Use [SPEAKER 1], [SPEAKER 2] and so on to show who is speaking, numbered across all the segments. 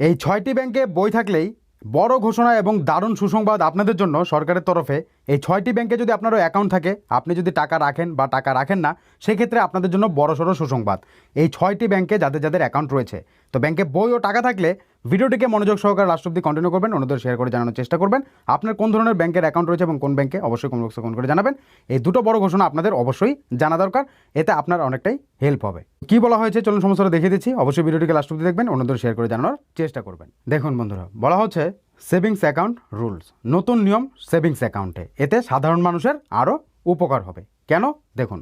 [SPEAKER 1] এই ছয়টি ব্যাংকে বই থাকলেই বড় ঘোষণা এবং দারুণ সুসংবাদ আপনাদের জন্য সরকারের তরফে। এই ছয়টি ব্যাংকে যদি আপনারও অ্যাকাউন্ট থাকে, আপনি যদি টাকা রাখেন বা টাকা রাখেন না, সেক্ষেত্রে আপনাদের জন্য বড়সড় সুসংবাদ। এই ছয়টি ব্যাংকে যাদের যাদের অ্যাকাউন্ট রয়েছে। তো ব্যাংকে বই ও টাকা থাকলে ভিডিওটিকে মনোযোগ সহকারে অব্দি কন্টিনিউ করবেন, অন্যদের শেয়ার করে জানানোর চেষ্টা করবেন। আপনার কোন ধরনের ব্যাংকের অ্যাকাউন্ট রয়েছে এবং কোন ব্যাংকে অবশ্যই কমেন্ট বক্সে কমেন্ট করে জানাবেন। এই দুটো বড় ঘোষণা আপনাদের অবশ্যই জানা দরকার, এতে আপনার অনেকটাই হেল্প হবে। কি বলা হয়েছে? চলুন সমস্যাটা দেখিয়ে দিচ্ছি। অবশ্যই ভিডিওটিকে লাস্ট অব্দি দেখবেন, অন্যদের শেয়ার করে জানানোর চেষ্টা করবেন। দেখুন বন্ধুরা, বলা হচ্ছে সেভিংস অ্যাকাউন্ট রুলস। নতুন নিয়ম সেভিংস অ্যাকাউন্টে। এতে সাধারণ মানুষের আরও উপকার হবে। কেন? দেখুন,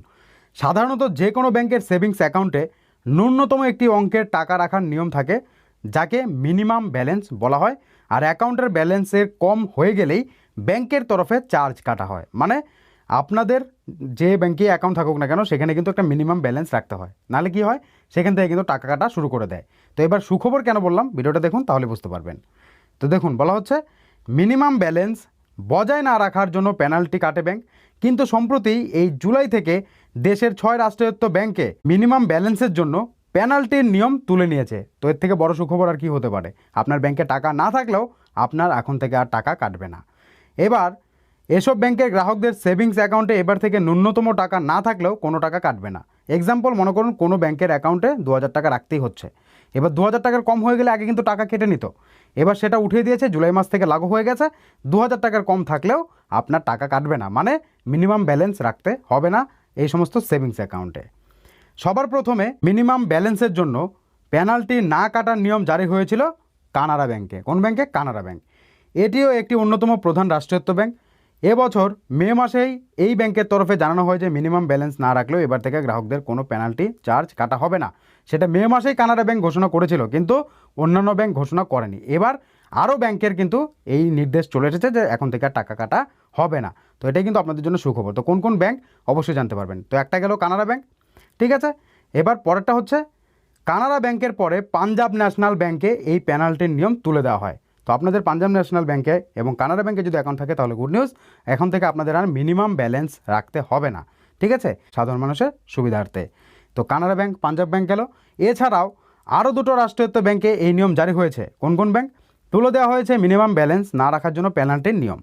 [SPEAKER 1] সাধারণত যে কোনো ব্যাংকের সেভিংস অ্যাকাউন্টে ন্যূনতম একটি অঙ্কের টাকা রাখার নিয়ম থাকে, যাকে মিনিমাম ব্যালেন্স বলা হয়। আর অ্যাকাউন্টের ব্যালেন্সের কম হয়ে গেলেই ব্যাংকের তরফে চার্জ কাটা হয়। মানে আপনাদের যে ব্যাংকে অ্যাকাউন্ট থাকুক না কেন, সেখানে কিন্তু একটা মিনিমাম ব্যালেন্স রাখতে হয়। নাহলে কি হয়? সেখান থেকে কিন্তু টাকা কাটা শুরু করে দেয়। তো এবার সুখবর কেন বললাম? ভিডিওটা দেখুন, তাহলে বুঝতে পারবেন। তো দেখুন, বলা হচ্ছে মিনিমাম ব্যালেন্স বজায় না রাখার জন্য পেনাল্টি কাটে ব্যাংক। কিন্তু সম্প্রতি এই জুলাই থেকে দেশের ছয় রাষ্ট্রায়ত্ত ব্যাংকে মিনিমাম ব্যালেন্সের জন্য পেনাল্টির নিয়ম তুলে নিয়েছে। তো এর থেকে বড় সুখবর আর কি হতে পারে? আপনার ব্যাংকে টাকা না থাকলেও আপনার এখন থেকে আর টাকা কাটবে না। এবার এসব ব্যাংকের গ্রাহকদের সেভিংস অ্যাকাউন্টে এবার থেকে ন্যূনতম টাকা না থাকলেও কোনো টাকা কাটবে না। এক্সাম্পল মনে করুন কোনো ব্যাংকের অ্যাকাউন্টে দু হাজার টাকা রাখতেই হচ্ছে। এবার দু হাজার টাকার কম হয়ে গেলে আগে কিন্তু টাকা কেটে নিত। এবার সেটা উঠিয়ে দিয়েছে, জুলাই মাস থেকে লাগু হয়ে গেছে। দু হাজার টাকার কম থাকলেও আপনার টাকা কাটবে না। মানে মিনিমাম ব্যালেন্স রাখতে হবে না এই সমস্ত সেভিংস অ্যাকাউন্টে সবার প্রথমে মিনিমাম ব্যালেন্সের জন্য পেনাল্টি না কাটার নিয়ম জারি হয়েছিল কানাড়া ব্যাংকে। কোন ব্যাংকে? কানাড়া ব্যাংক। এটিও একটি অন্যতম প্রধান রাষ্ট্রায়ত্ত ব্যাংক। এবছর মে মাসেই এই ব্যাংকের তরফে জানানো হয় যে মিনিমাম ব্যালেন্স না রাখলেও এবার থেকে গ্রাহকদের কোনো পেনাল্টি, চার্জ কাটা হবে না। সেটা মে মাসেই কানাডা ব্যাংক ঘোষণা করেছিল, কিন্তু অন্যান্য ব্যাংক ঘোষণা করেনি। এবার আরও ব্যাংকের কিন্তু এই নির্দেশ চলে এসেছে যে এখন থেকে আর টাকা কাটা হবে না। তো এটাই কিন্তু আপনাদের জন্য সুখবর। তো কোন কোন ব্যাংক? অবশ্যই জানতে পারবেন। তো একটা গেল কানাডা ব্যাংক, ঠিক আছে? এবার পরেরটা হচ্ছে, কানাড়া ব্যাংকের পরে পাঞ্জাব ন্যাশনাল ব্যাংকে এই পেনাল্টির নিয়ম তুলে দেওয়া হয়। তো আপনাদের পাঞ্জাব ন্যাশনাল ব্যাংকে এবং কানাড়া ব্যাংকে যদি অ্যাকাউন্ট থাকে তাহলে গুড নিউজ এখন থেকে আপনাদের আর মিনিমাম ব্যালেন্স রাখতে হবে না, ঠিক আছে? সাধারণ মানুষের সুবিধার্থে। তো কানাড়া ব্যাংক, পাঞ্জাব ব্যাংক গেল। এছাড়াও আরও দুটো রাষ্ট্রায়ত্ত ব্যাংকে এই নিয়ম জারি হয়েছে। কোন কোন ব্যাংক? তুলে দেওয়া হয়েছে মিনিমাম ব্যালেন্স না রাখার জন্য পেনাল্টির নিয়ম।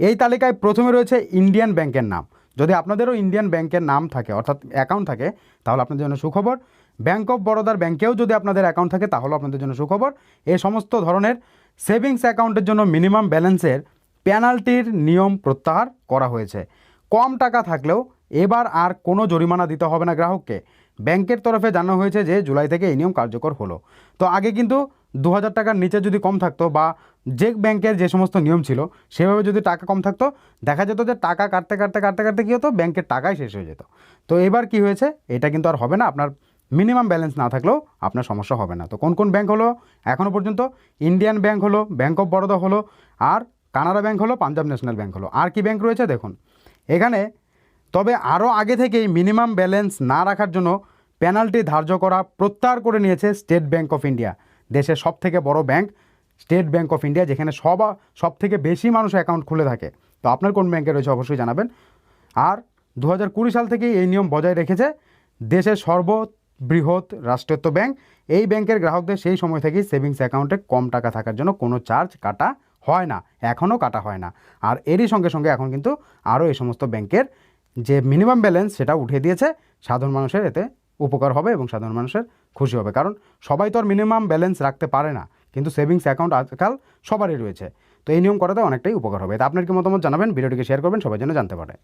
[SPEAKER 1] এই তালিকায় প্রথমে রয়েছে ইন্ডিয়ান ব্যাংকের নাম। যদি আপনাদেরও ইন্ডিয়ান ব্যাংকের নাম থাকে, অর্থাৎ অ্যাকাউন্ট থাকে, তাহলে আপনাদের জন্য সুখবর। ব্যাংক অফ বরোদার ব্যাংকেও যদি আপনাদের অ্যাকাউন্ট থাকে, তাহলেও আপনাদের জন্য সুখবর। এই সমস্ত ধরনের সেভিংস অ্যাকাউন্টের জন্য মিনিমাম ব্যালেন্সের পেনাল্টির নিয়ম প্রত্যাহার করা হয়েছে। কম টাকা থাকলেও এবার আর কোনো জরিমানা দিতে হবে না গ্রাহককে। ব্যাংকের তরফে জানানো হয়েছে যে জুলাই থেকে এই নিয়ম কার্যকর হলো। তো আগে কিন্তু দু হাজার টাকার নিচে যদি কম থাকতো বা যে ব্যাংকের যে সমস্ত নিয়ম ছিল, সেভাবে যদি টাকা কম থাকতো, দেখা যেত যে টাকা কাটতে কাটতে কাটতে কাটতে কী হতো? ব্যাংকের টাকাই শেষ হয়ে যেত। তো এবার কি হয়েছে? এটা কিন্তু আর হবে না। আপনার মিনিমাম ব্যালেন্স না থাকলেও আপনার সমস্যা হবে না। তো কোন কোন ব্যাংক হলো? এখনও পর্যন্ত ইন্ডিয়ান ব্যাংক হলো, ব্যাংক অফ বরোদা হলো, আর কানাডা ব্যাংক হলো, পাঞ্জাব ন্যাশনাল ব্যাংক হলো। আর কি ব্যাংক রয়েছে দেখুন। এখানে তবে আরও আগে থেকেই মিনিমাম ব্যালেন্স না রাখার জন্য পেনাল্টি ধার্য করা প্রত্যাহার করে নিয়েছে স্টেট ব্যাংক অফ ইন্ডিয়া। দেশের সব থেকে বড় bank state bank of India, যেখানে সব সব থেকে বেশি মানুষ অ্যাকাউন্ট খুলে থাকে। তো আপনার কোন ব্যাংকে রয়েছে অবশ্যই জানাবেন। আর দু হাজার কুড়ি সাল থেকেই এই নিয়ম বজায় রেখেছে দেশের সর্ববৃহৎ রাষ্ট্রায়ত্ত ব্যাংক, এই ব্যাংকের গ্রাহকদের সেই সময় থেকেই সেভিংস অ্যাকাউন্টে কম টাকা থাকার জন্য কোনো চার্জ কাটা হয় না, এখনও কাটা হয় না। আর এরই সঙ্গে সঙ্গে এখন কিন্তু আরও এই সমস্ত ব্যাংকের যে মিনিমাম ব্যালেন্স সেটা উঠিয়ে দিয়েছে, সাধারণ মানুষের এতে উপকার হবে এবং সাধারণ মানুষের খুশি হবে। কারণ সবাই তো আর মিনিমাম ব্যালেন্স রাখতে পারে না, কিন্তু সেভিংস অ্যাকাউন্ট আজকাল সবারই রয়েছে। তো এই নিয়ম করাতে অনেকটাই উপকার হবে। তা আপনার কি মতামত জানাবেন? ভিডিওটিকে শেয়ার করবেন, সবাই যেন জানতে পারে।